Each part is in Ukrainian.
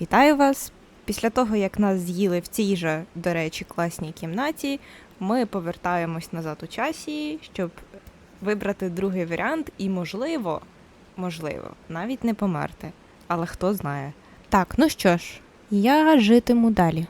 Вітаю вас! Після того, як нас з'їли в цій же, до речі, класній кімнаті, ми повертаємось назад у часі, щоб вибрати другий варіант і, можливо, можливо, навіть не померти. Але хто знає. Так, ну що ж, я житиму далі.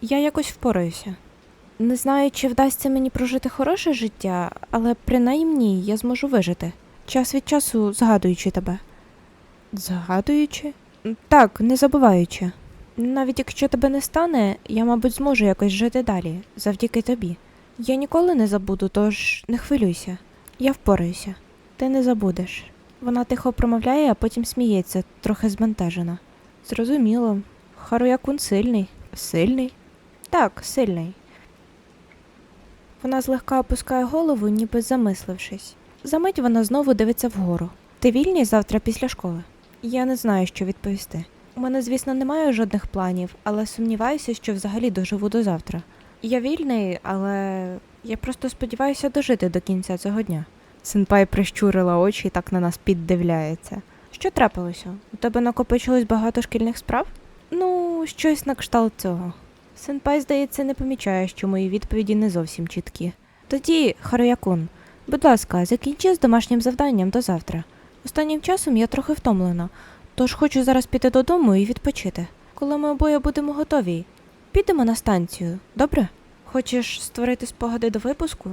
Я якось впораюся. Не знаю, чи вдасться мені прожити хороше життя, але принаймні я зможу вижити. Час від часу згадуючи тебе. Згадуючи? Так, не забуваючи. Навіть якщо тебе не стане, я, мабуть, зможу якось жити далі, завдяки тобі. Я ніколи не забуду, тож не хвилюйся. Я впораюся. Ти не забудеш. Вона тихо промовляє, а потім сміється, трохи збентежена. Зрозуміло. Харуякун сильний. Сильний? Так, сильний. Вона злегка опускає голову, ніби замислившись. Замить вона знову дивиться вгору. Ти вільний завтра після школи? Я не знаю, що відповісти. У мене, звісно, немає жодних планів, але сумніваюся, що взагалі доживу до завтра. Я вільний, але я просто сподіваюся дожити до кінця цього дня. Сенпай прищурила очі і так на нас піддивляється. Що трапилося? У тебе накопичилось багато шкільних справ? Ну, щось на кшталт цього. Сенпай, здається, не помічає, що мої відповіді не зовсім чіткі. Тоді, Харуякун, будь ласка, закінчи з домашнім завданням до завтра. Останнім часом я трохи втомлена, тож хочу зараз піти додому і відпочити. Коли ми обоє будемо готові, підемо на станцію, добре? Хочеш створити спогади до випуску?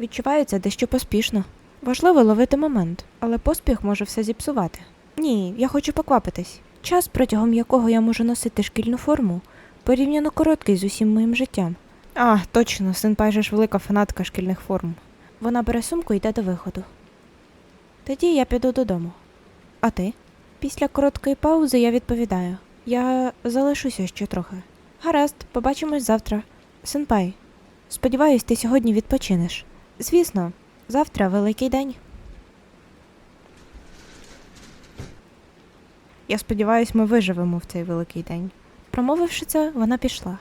Відчувається дещо поспішно. Важливо ловити момент, але поспіх може все зіпсувати. Ні, я хочу поквапитись. Час, протягом якого я можу носити шкільну форму, порівняно короткий з усім моїм життям. А, точно, Сенпай же ж велика фанатка шкільних форм. Вона бере сумку і йде до виходу. Тоді я піду додому. А ти? Після короткої паузи я відповідаю: я залишуся ще трохи. Гаразд, побачимось завтра. Сенпай, сподіваюсь, ти сьогодні відпочинеш. Звісно, завтра великий день. Я сподіваюсь, ми виживемо в цей великий день. Промовивши це, вона пішла.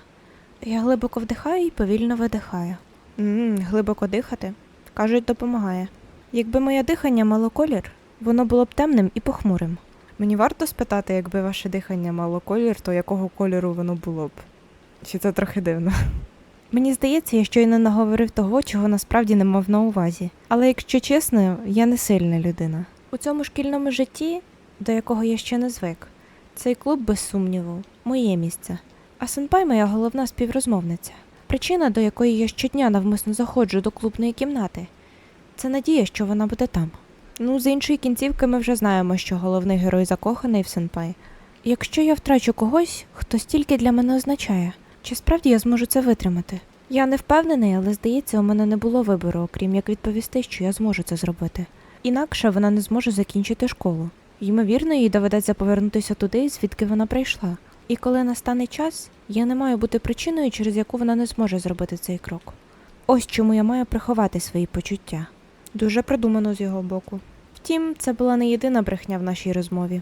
Я глибоко вдихаю і повільно видихаю. м глибоко дихати, кажуть, допомагає. Якби моє дихання мало колір, воно було б темним і похмурим. Мені варто спитати, якби ваше дихання мало колір, то якого кольору воно було б? Чи це трохи дивно? Мені здається, я щойно наговорив того, чого насправді не мав на увазі. Але якщо чесно, я не сильна людина. У цьому шкільному житті, до якого я ще не звик, цей клуб, без сумніву, моє місце. А сенпай моя головна співрозмовниця. Причина, до якої я щодня навмисно заходжу до клубної кімнати, це надія, що вона буде там. Ну, з іншої кінцівки ми вже знаємо, що головний герой закоханий в сенпай. Якщо я втрачу когось, хто стільки для мене означає, чи справді я зможу це витримати? Я не впевнений, але здається, у мене не було вибору, окрім як відповісти, що я зможу це зробити. Інакше вона не зможе закінчити школу. Ймовірно, їй доведеться повернутися туди, звідки вона прийшла. І коли настане час, я не маю бути причиною, через яку вона не зможе зробити цей крок. Ось чому я маю приховати свої почуття. Дуже продумано з його боку. Втім, це була не єдина брехня в нашій розмові.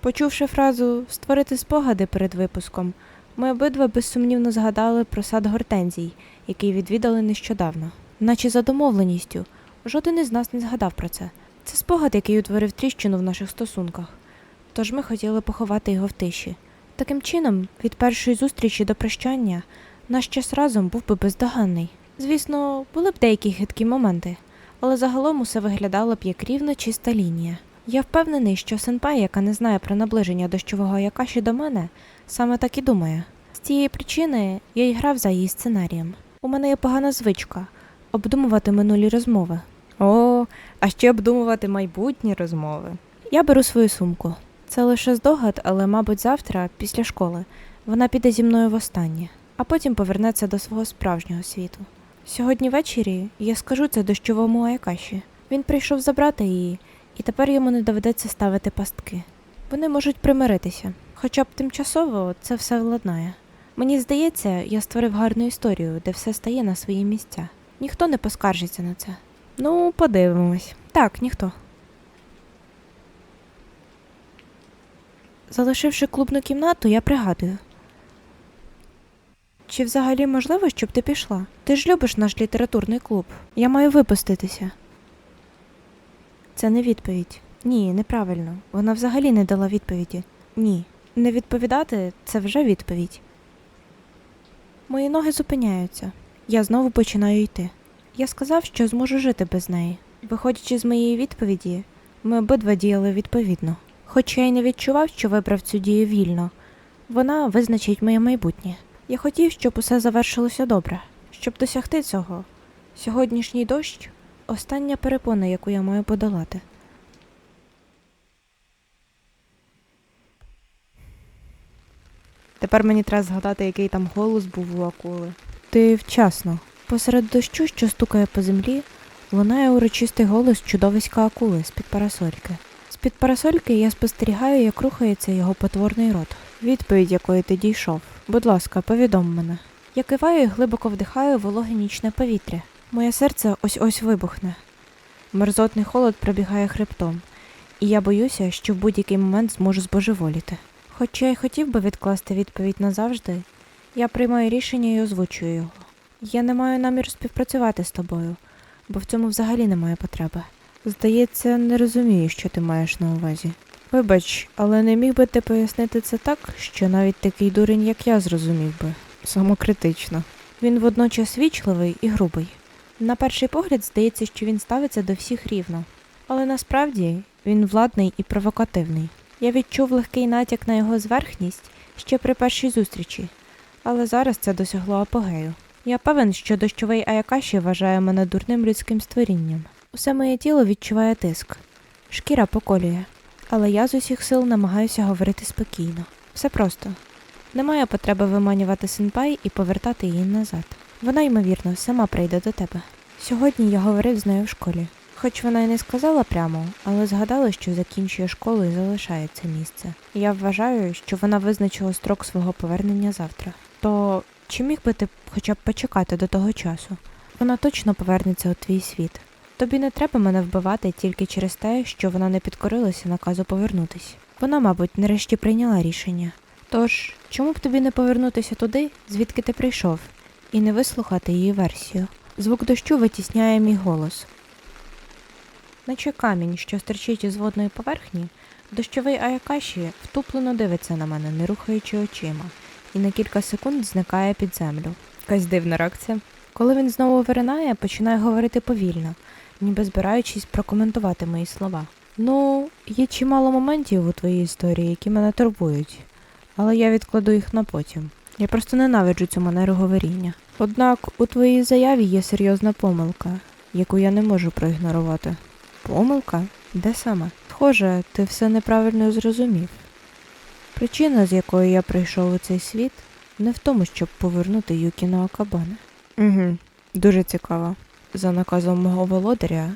Почувши фразу створити спогади перед випуском, ми обидва безсумнівно згадали про сад гортензій, який відвідали нещодавно. Наче за домовленістю, жоден із нас не згадав про це. Це спогад, який утворив тріщину в наших стосунках. Тож ми хотіли поховати його в тиші. Таким чином, від першої зустрічі до прощання, наш час разом був би бездоганний. Звісно, були б деякі хиткі моменти, але загалом усе виглядало б як рівна чиста лінія. Я впевнений, що сенпай, яка не знає про наближення дощового якаші до мене, саме так і думає. З цієї причини я й грав за її сценарієм. У мене є погана звичка обдумувати минулі розмови. О, а ще обдумувати майбутні розмови. Я беру свою сумку. Це лише здогад, але, мабуть, завтра, після школи, вона піде зі мною востаннє, а потім повернеться до свого справжнього світу. Сьогодні ввечері я скажу це дощовому Аякаші. Він прийшов забрати її, і тепер йому не доведеться ставити пастки. Вони можуть примиритися, хоча б тимчасово це все владнає. Мені здається, я створив гарну історію, де все стає на свої місця. Ніхто не поскаржиться на це. Ну, подивимось. Так, ніхто. Залишивши клубну кімнату, я пригадую. Чи взагалі можливо, щоб ти пішла? Ти ж любиш наш літературний клуб. Я маю випуститися. Це не відповідь. Ні, неправильно. Вона взагалі не дала відповіді. Ні. Не відповідати це вже відповідь. Мої ноги зупиняються. Я знову починаю йти. Я сказав, що зможу жити без неї. Виходячи з моєї відповіді, ми обидва діяли відповідно. Хоч я й не відчував, що вибрав цю дію вільно, вона визначить моє майбутнє. Я хотів, щоб усе завершилося добре. Щоб досягти цього, сьогоднішній дощ остання перепона, яку я маю подолати. Тепер мені треба згадати, який там голос був у акули. Ти вчасно. Посеред дощу, що стукає по землі, лунає урочистий голос чудовиська акули з-під парасольки. З-під парасольки я спостерігаю, як рухається його потворний рот. Відповідь, якої ти дійшов. Будь ласка, повідом мене. Я киваю і глибоко вдихаю вологе нічне повітря. Моє серце ось ось вибухне. Мерзотний холод пробігає хребтом, і я боюся, що в будь-який момент зможу збожеволіти. Хоча й хотів би відкласти відповідь назавжди, я приймаю рішення і озвучую його. Я не маю наміру співпрацювати з тобою, бо в цьому взагалі немає потреби. Здається, не розумію, що ти маєш на увазі. Вибач, але не міг би ти пояснити це так, що навіть такий дурень, як я, зрозумів би. Самокритично. Він водночас вічливий і грубий. На перший погляд здається, що він ставиться до всіх рівно, але насправді він владний і провокативний. Я відчув легкий натяк на його зверхність ще при першій зустрічі, але зараз це досягло апогею. Я певен, що дощовий Аякаші вважає мене дурним людським створінням. Усе моє тіло відчуває тиск, шкіра поколює, але я з усіх сил намагаюся говорити спокійно. Все просто. Немає потреби виманювати сенпай і повертати її назад. Вона, ймовірно, сама прийде до тебе. Сьогодні я говорив з нею в школі. Хоч вона й не сказала прямо, але згадала, що закінчує школу і залишає це місце. Я вважаю, що вона визначила строк свого повернення завтра. То чи міг би ти хоча б почекати до того часу? Вона точно повернеться у твій світ. Тобі не треба мене вбивати тільки через те, що вона не підкорилася наказу повернутись. Вона, мабуть, нарешті прийняла рішення. Тож, чому б тобі не повернутися туди, звідки ти прийшов, і не вислухати її версію? Звук дощу витісняє мій голос. Наче камінь, що стерчить із водної поверхні, дощовий Аякаші втуплено дивиться на мене, не рухаючи очима, і на кілька секунд зникає під землю. Якась дивна реакція. Коли він знову виринає, починає говорити повільно, ніби збираючись прокоментувати мої слова. Ну, є чимало моментів у твоїй історії, які мене турбують, але я відкладу їх на потім. Я просто ненавиджу цю манеру говоріння. Однак у твоїй заяві є серйозна помилка, яку я не можу проігнорувати. Помилка? Де саме? Схоже, ти все неправильно зрозумів. Причина, з якої я прийшов у цей світ, не в тому, щоб повернути Юкіна Акабане. Угу, дуже цікаво. За наказом мого володаря,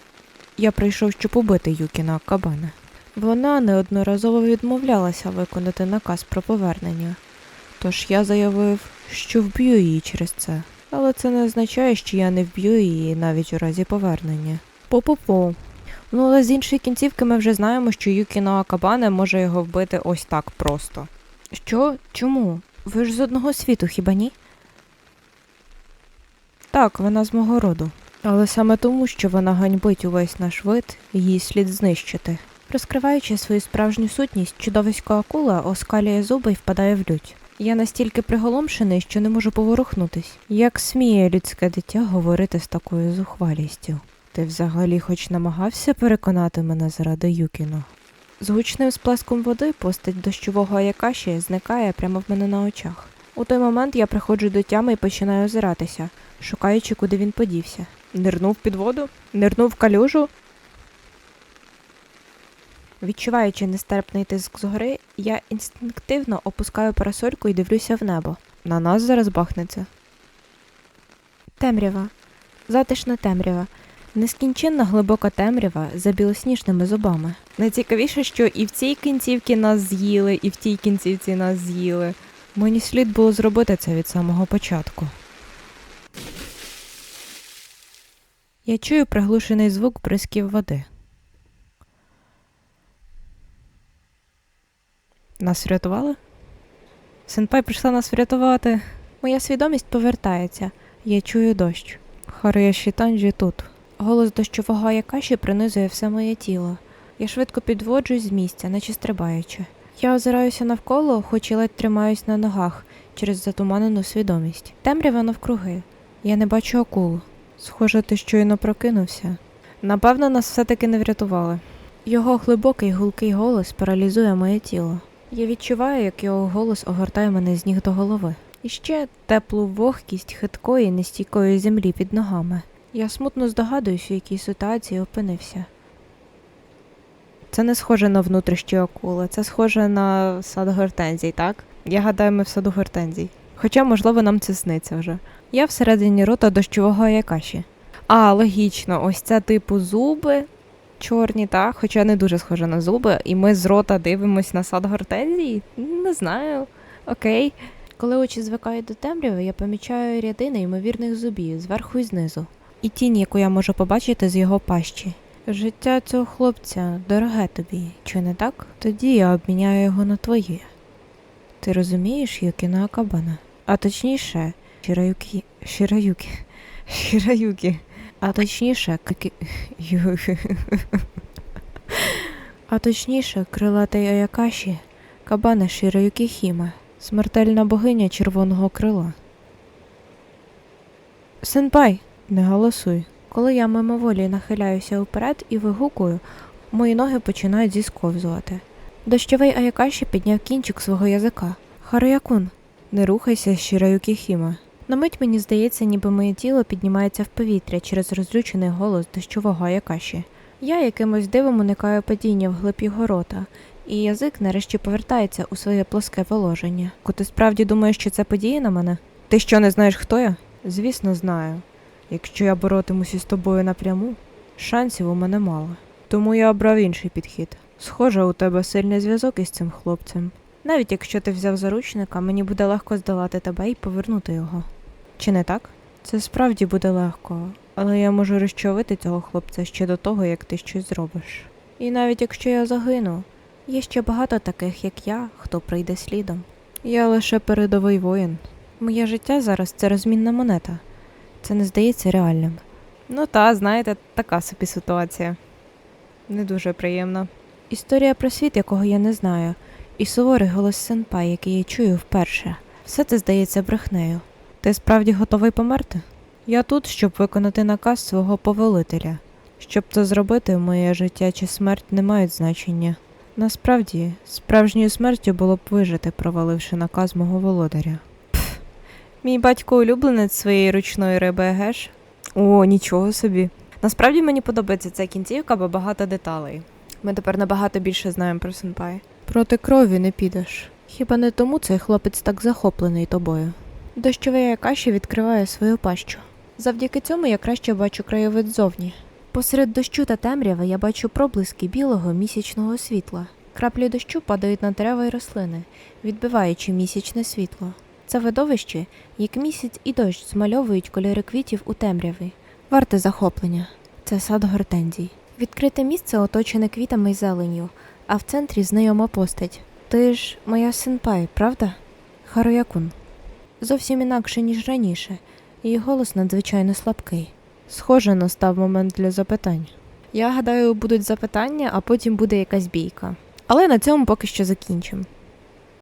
я прийшов, щоб убити Юкіна Акабане. Вона неодноразово відмовлялася виконати наказ про повернення. Тож я заявив, що вб'ю її через це. Але це не означає, що я не вб'ю її навіть у разі повернення. По-по-по. Ну, але з іншої кінцівки ми вже знаємо, що Юкіно Акабане може його вбити ось так просто. Що? Чому? Ви ж з одного світу, хіба ні? Так, вона з мого роду. Але саме тому, що вона ганьбить увесь наш вид, її слід знищити. Розкриваючи свою справжню сутність, чудовисько акула оскалює зуби і впадає в лють. Я настільки приголомшений, що не можу поворухнутись. Як сміє людське дитя говорити з такою зухвалістю? Ти взагалі хоч намагався переконати мене заради Юкіно? З гучним сплеском води постать дощового Аякаші зникає прямо в мене на очах. У той момент я приходжу до тями і починаю озиратися, шукаючи, куди він подівся. Нирнув під воду? Нирнув в калюжу? Відчуваючи нестерпний тиск згори, я інстинктивно опускаю парасольку і дивлюся в небо. На нас зараз бахнеться. Темрява. Затишна темрява. Нескінченна глибока темрява за білосніжними зубами. Найцікавіше, що і в цій кінцівці нас з'їли, і в тій кінцівці нас з'їли. Мені слід було зробити це від самого початку. Я чую приглушений звук бризків води. Нас врятували? Сенпай прийшла нас врятувати. Моя свідомість повертається. Я чую дощ. Хария Шітанджі тут. Голос дощового Якаші пронизує все моє тіло. Я швидко підводжусь з місця, наче стрибаючи. Я озираюся навколо, хоч і ледь тримаюсь на ногах через затуманену свідомість. Темрява навкруги. Я не бачу акулу. Схоже, ти щойно прокинувся. Напевно, нас все-таки не врятували. Його глибокий гулкий голос паралізує моє тіло. Я відчуваю, як його голос огортає мене з ніг до голови. І ще теплу вогкість хиткої, нестійкої землі під ногами. Я смутно здогадуюсь, у якій ситуації опинився. Це не схоже на внутрішні акули, це схоже на сад гортензій, так? Я гадаю, ми в саду гортензій. Хоча, можливо, нам це сниться вже. Я всередині рота дощового аякаші. А, логічно, ось це типу зуби чорні, так? Хоча не дуже схоже на зуби, і ми з рота дивимось на сад гортензії? Не знаю. Окей. Коли очі звикають до темряви, я помічаю ряди неймовірних зубів зверху і знизу. І тінь, яку я можу побачити з його пащі. Життя цього хлопця дороге тобі, чи не так? Тоді я обміняю його на твоє. Ти розумієш, Юкіна Акабана? А точніше, Шираюкі. Шираюкі. Шираюкі. А точніше, Кики... Ю- А точніше, крилатий Аякаші, Кабана Шираюкі Хіме, смертельна богиня червоного крила. Сенпай, не голосуй. Коли я мимоволі нахиляюся вперед і вигукую, мої ноги починають зісковзувати. Дощовий Аякаші підняв кінчик свого язика. Харуякун, не рухайся, Шираюкі Хіме. На мить мені здається, ніби моє тіло піднімається в повітря через розлючений голос дощового Аякаші. Я якимось дивом уникаю падіння вглиб його рота, і язик нарешті повертається у своє плоске положення. Ко ти справді думаєш, що це подіє на мене? Ти що не знаєш, хто я? Звісно, знаю. Якщо я боротимуся з тобою напряму, шансів у мене мало. Тому я обрав інший підхід. Схоже, у тебе сильний зв'язок із цим хлопцем. Навіть якщо ти взяв заручника, мені буде легко здолати тебе і повернути його. Чи не так? Це справді буде легко, але я можу розчавити цього хлопця ще до того, як ти щось зробиш. І навіть якщо я загину, є ще багато таких, як я, хто прийде слідом. Я лише передовий воїн. Моє життя зараз це розмінна монета. Це не здається реальним. Ну та, знаєте, така собі ситуація. Не дуже приємна. Історія про світ, якого я не знаю, і суворий голос сенпай, який я чую вперше. Все це здається брехнею. Ти справді готовий померти? Я тут, щоб виконати наказ свого повелителя. Щоб це зробити, моє життя чи смерть не мають значення. Насправді, справжньою смертю було б вижити, проваливши наказ мого володаря. Мій батько улюбленець своєї ручної риби, геш? О, нічого собі. Насправді мені подобається ця кінцівка, бо багато деталей. Ми тепер набагато більше знаємо про Сенпай. Проти крові не підеш. Хіба не тому цей хлопець так захоплений тобою? Дощовий Якаші відкриває свою пащу. Завдяки цьому я краще бачу краєвид ззовні. Посеред дощу та темряви я бачу проблиски білого місячного світла. Краплі дощу падають на дерева й рослини, відбиваючи місячне світло. Це видовище, як місяць і дощ змальовують кольори квітів у темряві. Варте захоплення. Це сад гортензій. Відкрите місце оточене квітами й зеленню, а в центрі знайома постать. Ти ж моя сенпай, правда? Харуякун. Зовсім інакше, ніж раніше, її голос надзвичайно слабкий. Схоже, настав момент для запитань. Я гадаю, будуть запитання, а потім буде якась бійка. Але на цьому поки що закінчимо.